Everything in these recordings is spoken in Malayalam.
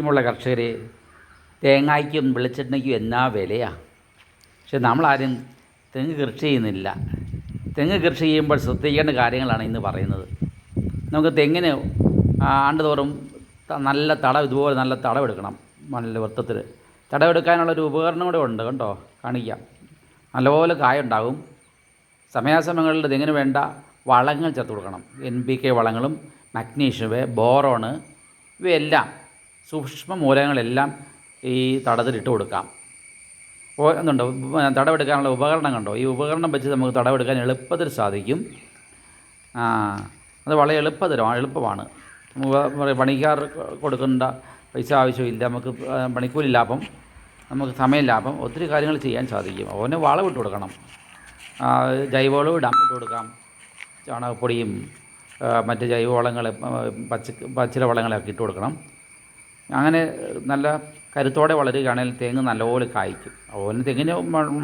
ഇമുള്ള കർഷകരെ തേങ്ങയ്ക്കും വെളിച്ചെണ്ണയ്ക്കും എന്നാ വിലയാണ് പക്ഷെ നമ്മളാരും തെങ്ങ് കൃഷി ചെയ്യുന്നില്ല. തെങ്ങ് കൃഷി ചെയ്യുമ്പോൾ ശ്രദ്ധിക്കേണ്ട കാര്യങ്ങളാണ് ഇന്ന് പറയുന്നത്. നമുക്ക് തെങ്ങിന് ആണ്ടുതോറും നല്ല തടം ഇതുപോലെ നല്ല തടവെടുക്കണം നല്ല വൃത്തത്തിൽ തടവെടുക്കാനുള്ളൊരു ഉപകരണം കൂടെ ഉണ്ട് കേട്ടോ കാണിക്കാം. നല്ലപോലെ കായുണ്ടാകും സമയാസമയങ്ങളിൽ തെങ്ങിന് വേണ്ട വളങ്ങൾ ചേർത്ത് കൊടുക്കണം. എൻ പി കെ വളങ്ങളും മഗ്നീഷ്യം ബോറോണ് ഇവയെല്ലാം സൂക്ഷ്മ മൂലകങ്ങളെല്ലാം ഈ തടത്തിലിട്ട് കൊടുക്കാം. ഉപ- തടവെടുക്കാനുള്ള ഉപകരണം കണ്ടോ? ഈ ഉപകരണം വെച്ച് നമുക്ക് തടവെടുക്കാൻ എളുപ്പത്തിൽ സാധിക്കും. അത് വളരെ എളുപ്പതരമാണ് എളുപ്പമാണ്. പണിക്കാർ കൊടുക്കേണ്ട പൈസ ആവശ്യമില്ല. നമുക്ക് പണിക്കൂലി ലാഭം നമുക്ക് സമയം ലാഭം ഒത്തിരി കാര്യങ്ങൾ ചെയ്യാൻ സാധിക്കും. അവന് ഇട്ട് കൊടുക്കണം. ജൈവവളം ഇടാം ഇട്ട് കൊടുക്കാം. ചാണകപ്പൊടിയും മറ്റ് ജൈവവളങ്ങൾ പച്ച പച്ചില വളങ്ങളൊക്കെ ഇട്ട് കൊടുക്കണം. അങ്ങനെ നല്ല കരുത്തോടെ വളരുകയാണെങ്കിൽ തെങ്ങ് നല്ലപോലെ കായ്ക്കും. അതുപോലെ തെങ്ങിന്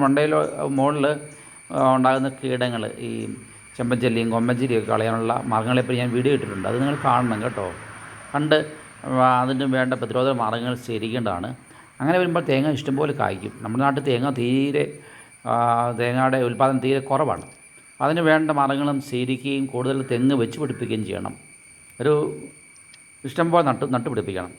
മണ്ടയിലോ മുകളിൽ ഉണ്ടാകുന്ന കീടങ്ങൾ ഈ ചെമ്പഞ്ചെല്ലിയും കൊമ്പഞ്ചെല്ലിയും ഒക്കെ കളയാനുള്ള മാർഗങ്ങളെപ്പറ്റി ഞാൻ വീഡിയോ ഇട്ടിട്ടുണ്ട്. അത് നിങ്ങൾ കാണണം കേട്ടോ. കണ്ട് അതിന് വേണ്ട പ്രതിരോധ മാർഗങ്ങൾ സ്വീകരിക്കേണ്ടതാണ്. അങ്ങനെ വരുമ്പോൾ തേങ്ങ ഇഷ്ടംപോലെ കായ്ക്കും. നമ്മുടെ നാട്ടിൽ തേങ്ങ തീരെ തേങ്ങയുടെ ഉൽപ്പാദനം തീരെ കുറവാണ്. അതിന് വേണ്ട മാർഗങ്ങളും സ്വീകരിക്കുകയും കൂടുതൽ തെങ്ങ് വെച്ച് പിടിപ്പിക്കുകയും ചെയ്യണം. ഒരു ഇഷ്ടംപോലെ നട്ട് നട്ടുപിടിപ്പിക്കണം.